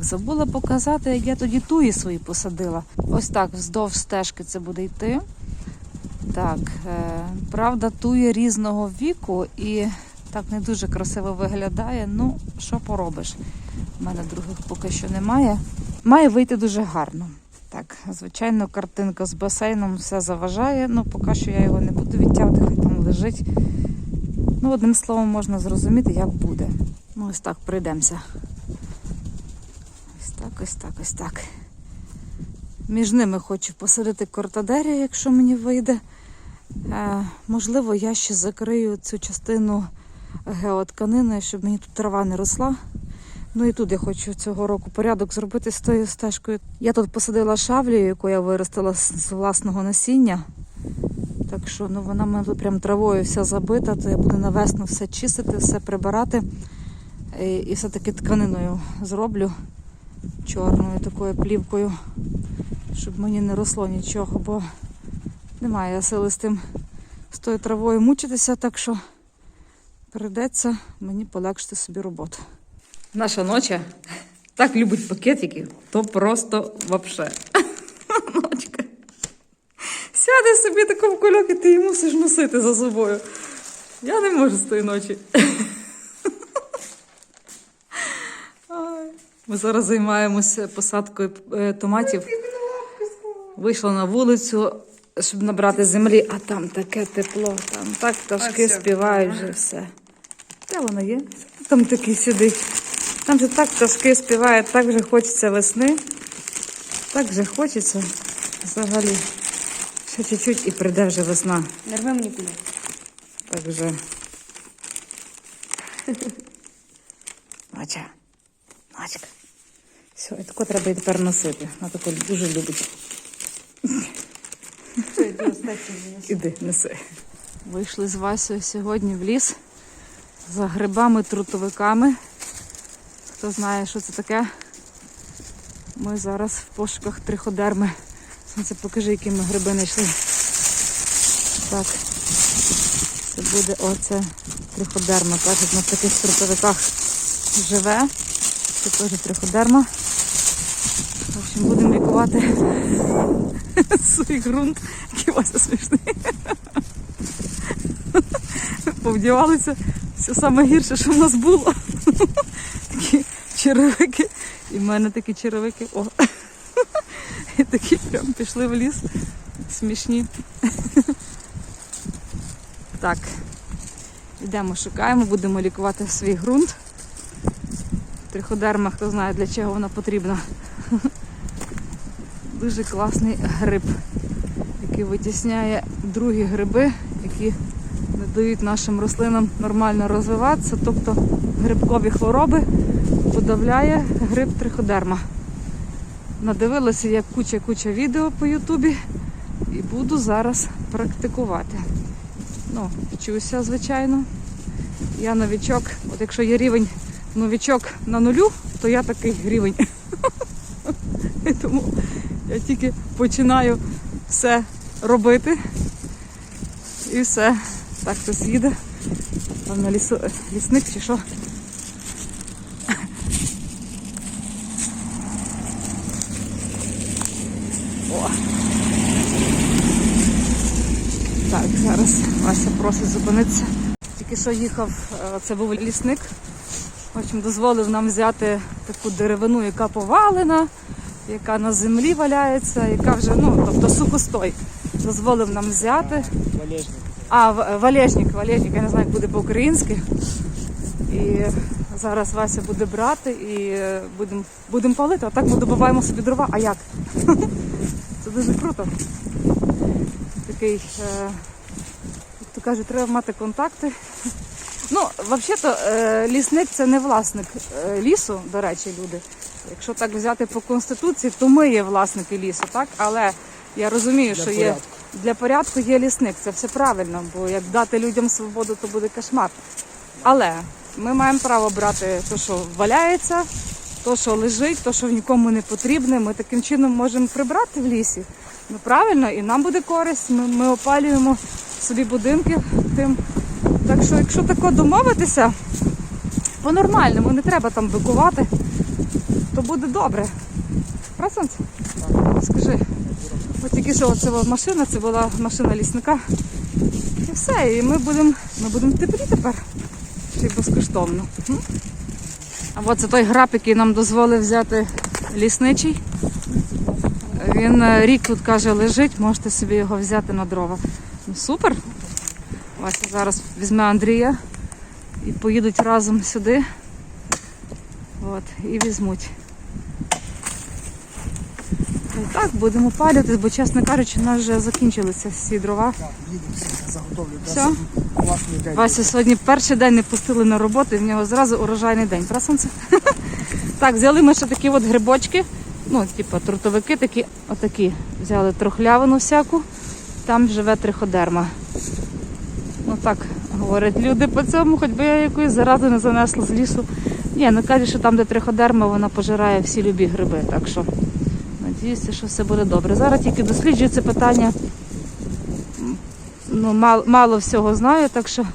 Забула показати, як я тоді туї свої посадила. Ось так, вздовж стежки це буде йти. Так, е, правда, тує різного віку і так не дуже красиво виглядає. Ну, що поробиш? У мене других поки що немає. Має вийти дуже гарно. Так, звичайно, картинка з басейном все заважає. Ну, поки що я його не буду відтягувати, хай там лежить. Ну, одним словом, можна зрозуміти, як буде. Ну, ось так пройдемося. Ось так, ось так. Між ними хочу посадити кортадерія, якщо мені вийде. Е, можливо, я ще закрию цю частину геотканиною, щоб мені тут трава не росла. Ну і тут я хочу цього року порядок зробити з тою стежкою. Я тут посадила шавлію, яку я виростила з власного насіння. Так що ну, вона в мене тут прям травою вся забита, то я буду на весну все чистити, все прибирати. І, і все-таки тканиною зроблю чорною такою плівкою, щоб мені не росло нічого, бо немає сили з тим з тою травою мучитися, так що прийдеться мені полегшити собі роботу. Наша ноча так любить пакетики, то просто вообще. Ночка. Сяде собі тако в і ти її мусиш носити за собою. Я не можу з тої ночі. Ми зараз займаємося посадкою е, томатів. Вийшла на вулицю, щоб набрати землі, а там таке тепло, там так пташки співають вже все. Де воно є? Там такий сидить. Там же так пташки співають, так вже хочеться весни. Так вже хочеться взагалі. Ще чуть-чуть і прийде вже весна. Не рви мені кулю. Так вже. Ноча. Ночка. Все, і тако треба і тепер носити. Вона тако дуже любить. Іди, неси. Вийшли з Васею сьогодні в ліс за грибами-трутовиками. Хто знає, що це таке? Ми зараз в пошуках триходерми. Сонце, покажи, які ми гриби знайшли. Так. Це буде оце триходерма. Кажуть, на таких трутовиках живе. Це теж триходерма. В лікувати свій ґрунт. Який Вася смішний. Повдівалися. Все саме гірше, що в нас було. Такі черевики. І в мене такі черевики. О. І такі прям пішли в ліс. Смішні. Так. Йдемо, шукаємо, будемо лікувати свій ґрунт. Триходерма, хто знає для чого вона потрібна. Дуже класний гриб, який витісняє другі гриби, які не дають нашим рослинам нормально розвиватися. Тобто грибкові хвороби подавляє гриб триходерма. Надивилася я куча-куча відео по Ютубі і буду зараз практикувати. Ну, вчуся, звичайно. Я новічок. От якщо є рівень новічок на нулю, то я такий рівень. Тому я тільки починаю все робити. І все. Так хтось їде. Там на лісу, лісник чи що. Так, зараз Вася просить зупинитися. Тільки що їхав, е, це був лісник. В дозволив нам взяти таку деревину, яка повалена, яка на землі валяється, яка вже, ну, тобто сухостой. Дозволив нам взяти. Валежник. А, валежник, валежник, я не знаю, як буде по-українськи. І зараз Вася буде брати і е, будемо будем палити, а так ми добуваємо собі дрова. А як? Це дуже круто. Такий, е, як то кажуть, треба мати контакти. Ну, взагалі-то е, лісник це не власник е, лісу, до речі, люди. Якщо так взяти по конституції, то ми є власники лісу, так? Але я розумію, Для що є для порядку є лісник, це все правильно, бо як дати людям свободу, то буде кошмар. Але ми маємо право брати те, що валяється, то, що лежить, то, що нікому не потрібне. Ми таким чином можемо прибрати в лісі. Ну правильно, і нам буде користь. Ми, ми опалюємо собі будинки тим. Так що, якщо тако домовитися, по-нормальному, не треба там бикувати, то буде добре. Правда? Скажи. От тільки що це була машина, це була машина лісника. І все, і ми будемо ми будемо теплі тепер. Ще й безкоштовно. А от це той граб, який нам дозволив взяти лісничий. Він е, рік тут каже лежить, можете собі його взяти на дрова. Ну супер. Вася зараз візьме Андрія і поїдуть разом сюди. От, і візьмуть. І так, будемо палювати, бо, чесно кажучи, у нас вже закінчилися всі дрова. Так, їдемо все. День. Вася сьогодні перший день не пустили на роботу, і в нього зразу урожайний день. Правда, сонце? Так, взяли ми ще такі от грибочки, ну, типу трутовики такі, отакі. Взяли трохлявину всяку, там живе триходерма. Ну так говорять люди по цьому, хоч би я якоїсь зарази не занесла з лісу. Ні, ну кажуть, що там, де триходерма, вона пожирає всі любі гриби. Так що надіюся, що все буде добре. Зараз тільки досліджую це питання. Ну, мало, мало всього знаю, так що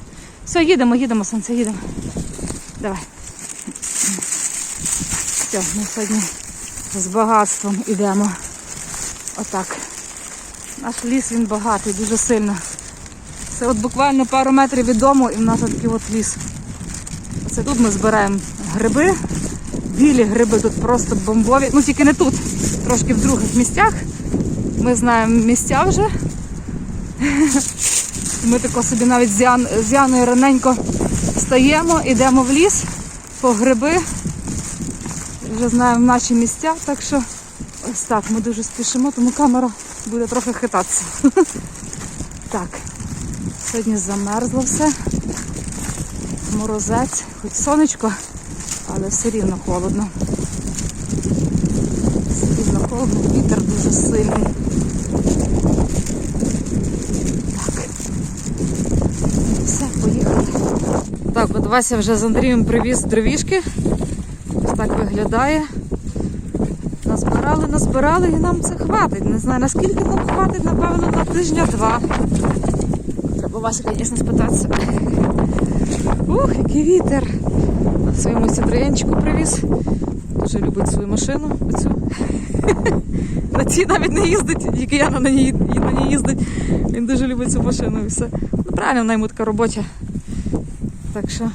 все, їдемо, їдемо, сонце, їдемо. Давай. Все, ми сьогодні з багатством йдемо. Отак. Наш ліс він багатий, дуже сильно. Це от буквально пару метрів від дому і в нас такий от ліс. Це тут ми збираємо гриби. Білі гриби тут просто бомбові. Ну тільки не тут, трошки в других місцях. Ми знаємо місця вже. Ми тако собі навіть з, Ян, з Яною раненько встаємо, йдемо в ліс по гриби. Вже знаємо наші місця, так що ось так, ми дуже спішимо, тому камера буде трохи хитатися. Так, сьогодні замерзло все. Морозець, хоч сонечко, але все рівно холодно. Все рівно холодно, вітер дуже сильний. Так. Все, поїхали. Так, от Вася вже з Андрієм привіз дровішки. Ось так виглядає. Назбирали, назбирали і нам це хватить. Не знаю, наскільки нам хватить, напевно, на тижня-два. Вася, звісно, спитатися. Ух, який вітер. На своєму сідроєнчику привіз. Дуже любить свою машину. Оцю. На цій навіть не їздить, тільки я на ній, на ній їздить. Він дуже любить цю машину і все. Ну, правильно, вона йому така робоча. Так що.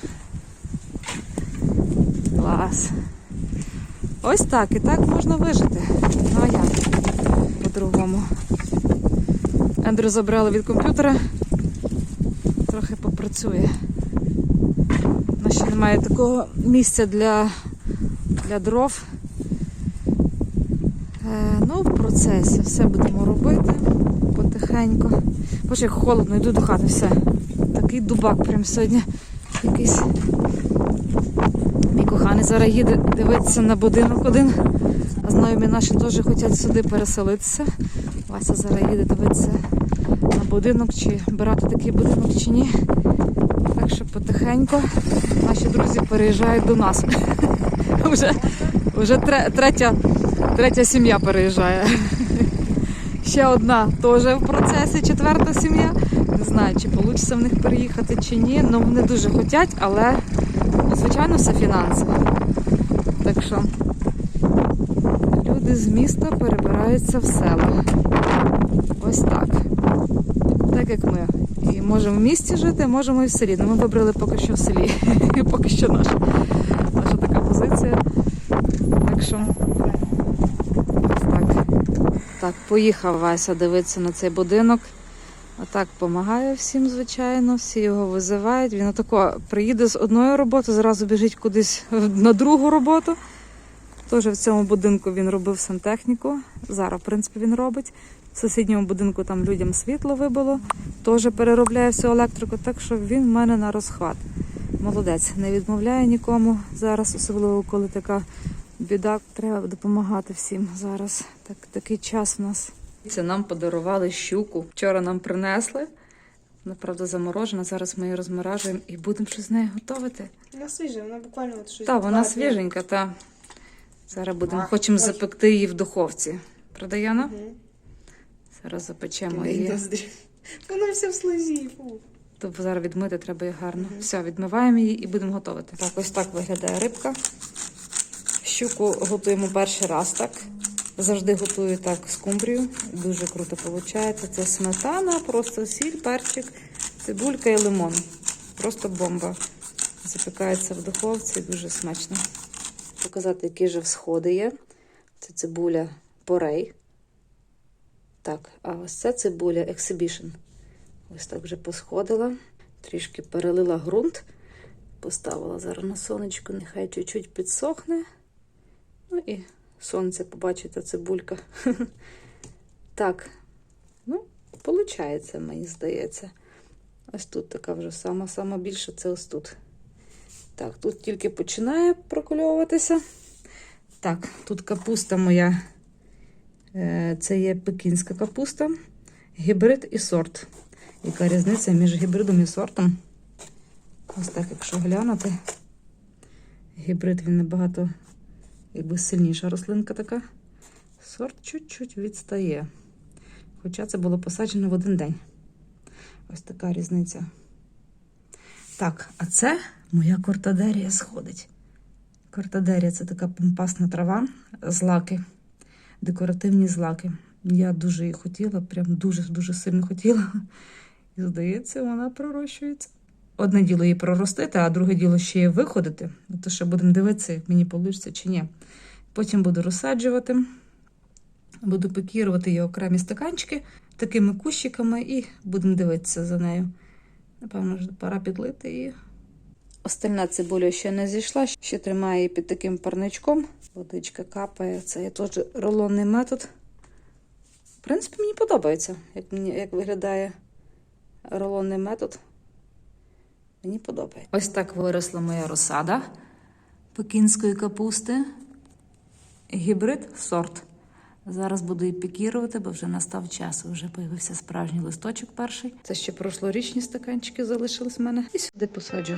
Клас. Ось так, і так можна вижити. Ну а як? По-другому. Ендрю забрали від комп'ютера. Трохи попрацює. У нас ще немає такого місця для, для дров. Е, ну, в процесі все будемо робити потихеньку. Боже, як холодно, йду до хати, все. Такий дубак прям сьогодні якийсь. Мій коханий зараз їде дивитися на будинок один. А знайомі наші теж хочуть сюди переселитися. Вася зараз їде дивитися на будинок, чи брати такий будинок, чи ні. Так що потихеньку наші друзі переїжджають до нас. Вже, вже третя, третя сім'я переїжджає. Ще одна теж в процесі, четверта сім'я. Не знаю, чи вийде в них переїхати чи ні. Ну вони дуже хочуть, але звичайно все фінансово. Так що люди з міста перебираються в села. Ось так. Так як ми. І можемо в місті жити, можемо і в селі. Ну, ми вибрали поки що в селі. поки що наша, наша така позиція. Так що так. Так, поїхав Вася дивитися на цей будинок. Отак допомагає всім, звичайно, всі його визивають. Він отако приїде з одної роботи, зразу біжить кудись на другу роботу. Теж в цьому будинку він робив сантехніку. Зараз, в принципі, він робить. В сусідньому будинку там людям світло вибило, теж переробляє всю електрику, так що він в мене на розхват. Молодець, не відмовляє нікому зараз, особливо коли така біда, треба допомагати всім зараз. Так, такий час у нас. Це нам подарували щуку. Вчора нам принесли. Вона, правда, заморожена. Зараз ми її розморажуємо і будемо щось з нею готувати. Вона свіжа, вона буквально от щось. Так, вона свіженька, та. Зараз будемо, хочемо запекти її в духовці. Правда, Яна? Зараз запечемо її. Вона вся в слизі. Тобто зараз відмити треба її гарно. Все, відмиваємо її і будемо готувати. Так, ось так виглядає рибка. Щуку готуємо перший раз так. Завжди готую так скумбрію. Дуже круто виходить. Це сметана, просто сіль, перчик, цибулька і лимон. Просто бомба. Запікається в духовці, дуже смачно. Показати, які же всходи є. Це цибуля порей. Так, а ось це цибуля Exhibition. Ось так вже посходила. Трішки перелила ґрунт. Поставила зараз на сонечко, нехай чуть-чуть підсохне. Ну і сонце, побачите, цибулька. Так, ну, виходить, мені здається. Ось тут така вже сама-сама більша, це ось тут. Так, тут тільки починає прокульовуватися. Так, тут капуста моя. Е, Це є пекінська капуста, гібрид і сорт. Яка різниця між гібридом і сортом? Ось так, якщо глянути. Гібрид він набагато якби сильніша рослинка така. Сорт чуть-чуть відстає. Хоча це було посаджено в один день. Ось така різниця. Так, а це моя кортадерія сходить. Кортадерія це така помпасна трава, злаки, декоративні злаки. Я дуже її хотіла, прям дуже-дуже сильно хотіла. І здається, вона пророщується. Одне діло її проростити, а друге діло ще її виходити. То ще будемо дивитися, як мені вийде чи ні. Потім буду розсаджувати, буду пекірувати її окремі стаканчики такими кущиками і будемо дивитися за нею. Напевно, пора підлити її. Остальна цибуля ще не зійшла, ще тримає її під таким парничком. Водичка капає. Це є теж рулонний метод. В принципі, мені подобається, як, мені, як виглядає рулонний метод. Мені подобається. Ось так виросла моя розсада пекінської капусти. Гібрид сорт. Зараз буду її пікірувати, бо вже настав час. Вже появився справжній листочок перший. Це ще прошлорічні стаканчики залишились в мене. І сюди посаджу.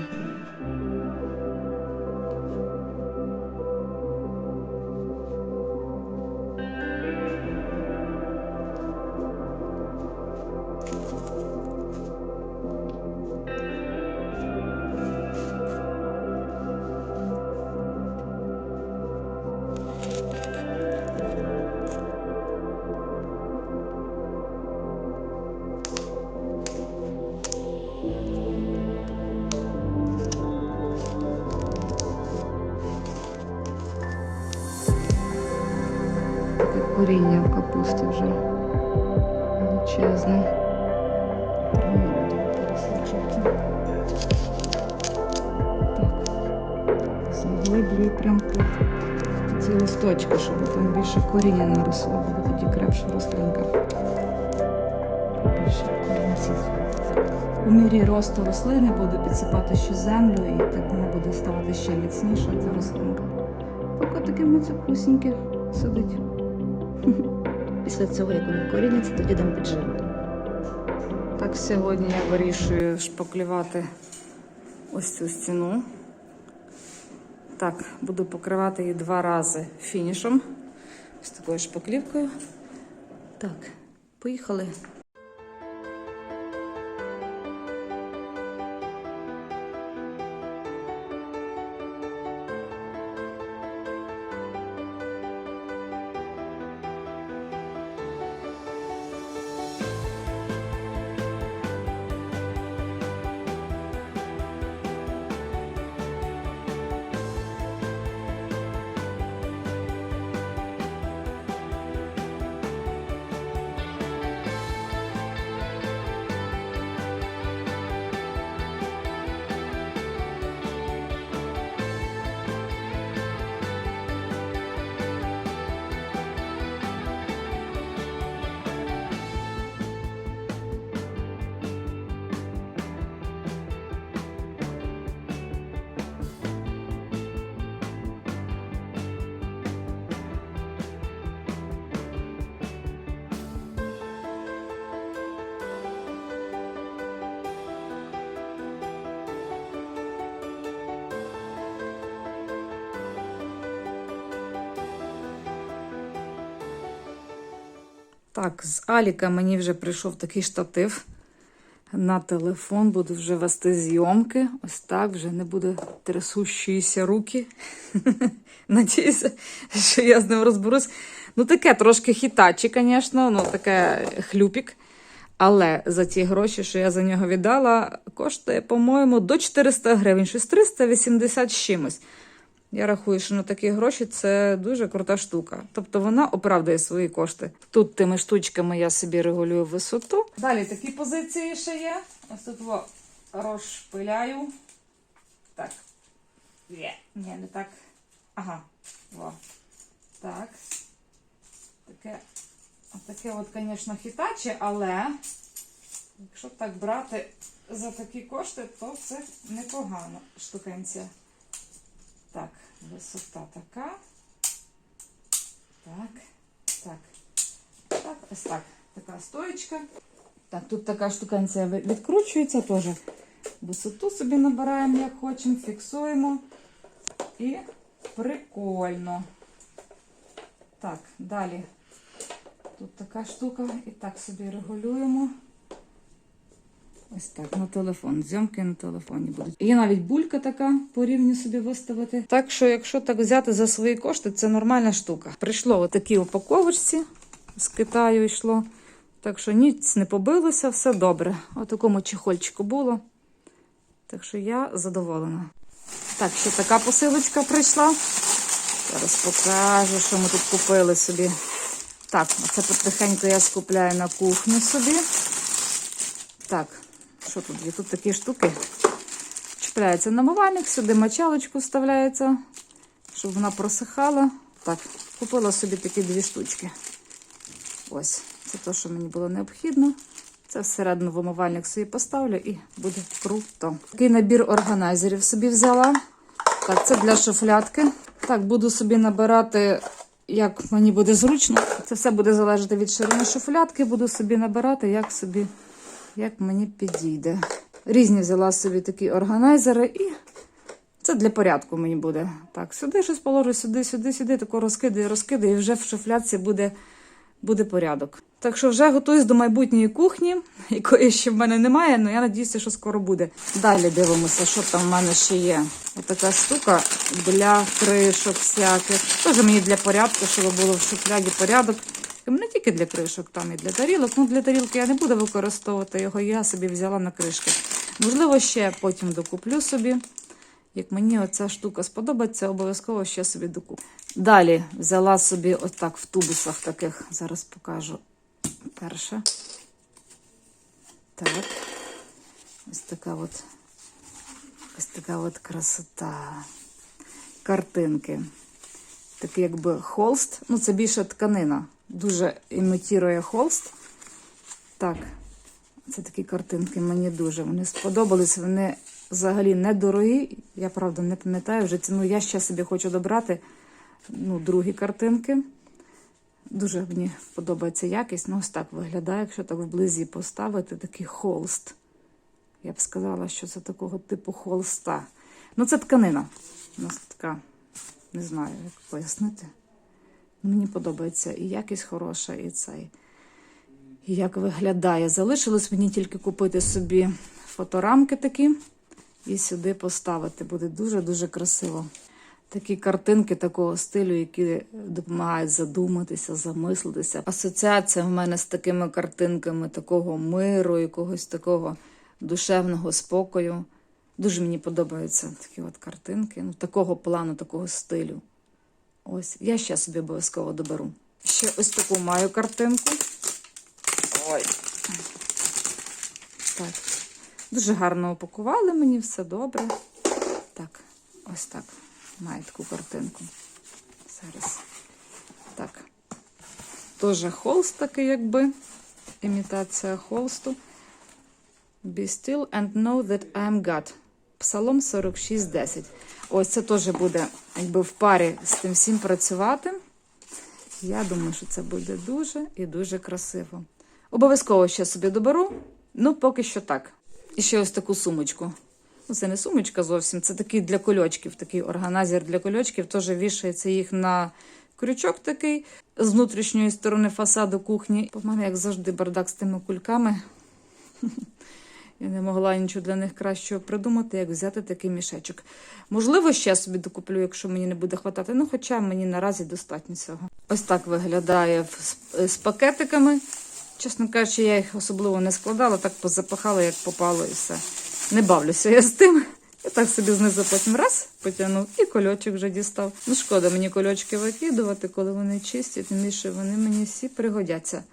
Коріння в капусті вже величезне. Заглиблюю прям по ці листочки, щоб там більше коріння наросло, буде тоді крепша рослинка. Більше корінців. У мірі росту рослини буду підсипати ще землю, і так вона буде ставати ще міцніша ця рослинка. Поки таке мацюкусіньке сидить. Після цього, як воно коріняться, тоді дам підживити. Так, сьогодні я вирішую шпаклювати ось цю стіну. Так, буду покривати її два рази фінішом. з такою шпаклівкою. Так, поїхали. Так, з Аліка мені вже прийшов такий штатив. на телефон, буду вже вести зйомки. Ось так вже не буде трясущіся руки. Надіюся, що я з ним розберусь. Ну, таке трошки хітачі, звісно, ну таке хлюпік. Але за ті гроші, що я за нього віддала, коштує, по-моєму, до 400 гривень, щось 380 з чимось. Я рахую, що на такі гроші це дуже крута штука. Тобто вона оправдує свої кошти. Тут тими штучками я собі регулюю висоту. Далі такі позиції ще є. Ось тут во розшпиляю. Так. Є. Ні, не так. Ага. Во. Так. Таке, таке от, звісно, хітаче, але якщо так брати за такі кошти, то це непогана штукенція. Так, висота така. Так, так. Так, ось так. Така стоечка. Так, тут така штукенція ви- відкручується теж. Висоту собі набираємо, як хочемо, фіксуємо. І прикольно. Так, далі. Тут така штука. І так собі регулюємо. Ось так, на телефон. Зйомки на телефоні будуть. Є навіть булька така по рівню собі виставити. Так що, якщо так взяти за свої кошти, це нормальна штука. Прийшло отакі упаковочці з Китаю йшло. Так що ніц не побилося, все добре. У такому чехольчику було. Так що я задоволена. Так, ще така посилочка прийшла. Зараз покажу, що ми тут купили собі. Так, оце потихеньку я скупляю на кухню собі. Так, що тут є? Тут такі штуки. Чіпляється намивальник, сюди мочалочку вставляється, щоб вона просихала. Так, купила собі такі дві штучки. Ось, це те, що мені було необхідно. Це всередину в умивальник собі поставлю і буде круто. Такий набір органайзерів собі взяла. Так, це для шуфлятки. Так, буду собі набирати, як мені буде зручно. Це все буде залежати від ширини шуфлятки. Буду собі набирати, як собі, як мені підійде. Різні взяла собі такі органайзери і це для порядку мені буде. Так, сюди щось положу, сюди, сюди, сюди, тако розкидаю, розкидаю, і вже в шуфлятці буде, буде порядок. Так що вже готуюсь до майбутньої кухні, якої ще в мене немає, але я надіюся, що скоро буде. Далі дивимося, що там в мене ще є. Отака штука для кришок всяких. Теж мені для порядку, щоб було в шухляді порядок. І Не тільки для кришок, там і для тарілок. Ну, для тарілки я не буду використовувати його, я собі взяла на кришки. Можливо, ще потім докуплю собі. Як мені оця штука сподобається, обов'язково ще собі докуплю. Далі взяла собі отак в тубусах таких. Зараз покажу перше. Так. Ось така от, ось така от красота. Картинки. Такий якби холст. Ну, це більше тканина. Дуже імітує холст. Так, це такі картинки мені дуже. Вони сподобались. Вони взагалі недорогі. Я правда не пам'ятаю вже ціну. Я ще собі хочу добрати ну, другі картинки. Дуже мені подобається якість. Ну, ось так виглядає, якщо так вблизі поставити, такий холст. Я б сказала, що це такого типу холста. Ну, це тканина. У нас така, не знаю, як пояснити. Мені подобається і якість хороша, і цей. І як виглядає. Залишилось мені тільки купити собі фоторамки такі і сюди поставити. Буде дуже-дуже красиво. Такі картинки такого стилю, які допомагають задуматися, замислитися. Асоціація в мене з такими картинками, такого миру, якогось такого душевного спокою. Дуже мені подобаються такі от картинки, ну, такого плану, такого стилю. Ось, я ще собі обов'язково доберу. Ще ось таку маю картинку. Ой. Так. Дуже гарно упакували мені, все добре. Так, ось так. Маю таку картинку. Зараз. Так. Теж холст такий, якби. Імітація холсту. Be still and know that I am God. Псалом 46.10. Ось це теж буде якби в парі з тим всім працювати. Я думаю, що це буде дуже і дуже красиво. Обов'язково ще собі доберу. Ну, поки що так. І ще ось таку сумочку. Ну, це не сумочка зовсім, це такий для кольочків, такий органайзер для кольочків. Теж вішається їх на крючок такий з внутрішньої сторони фасаду кухні. У мене, як завжди, бардак з тими кульками. Я не могла нічого для них кращого придумати, як взяти такий мішечок. Можливо, ще собі докуплю, якщо мені не буде хватати. Ну, хоча мені наразі достатньо цього. Ось так виглядає з, з пакетиками. Чесно кажучи, я їх особливо не складала, так позапахала, як попало, і все. Не бавлюся я з тим. Я так собі знизу потім раз потягнув і кольочок вже дістав. Ну, шкода мені кольочки викидувати, коли вони чисті, тим більше вони мені всі пригодяться.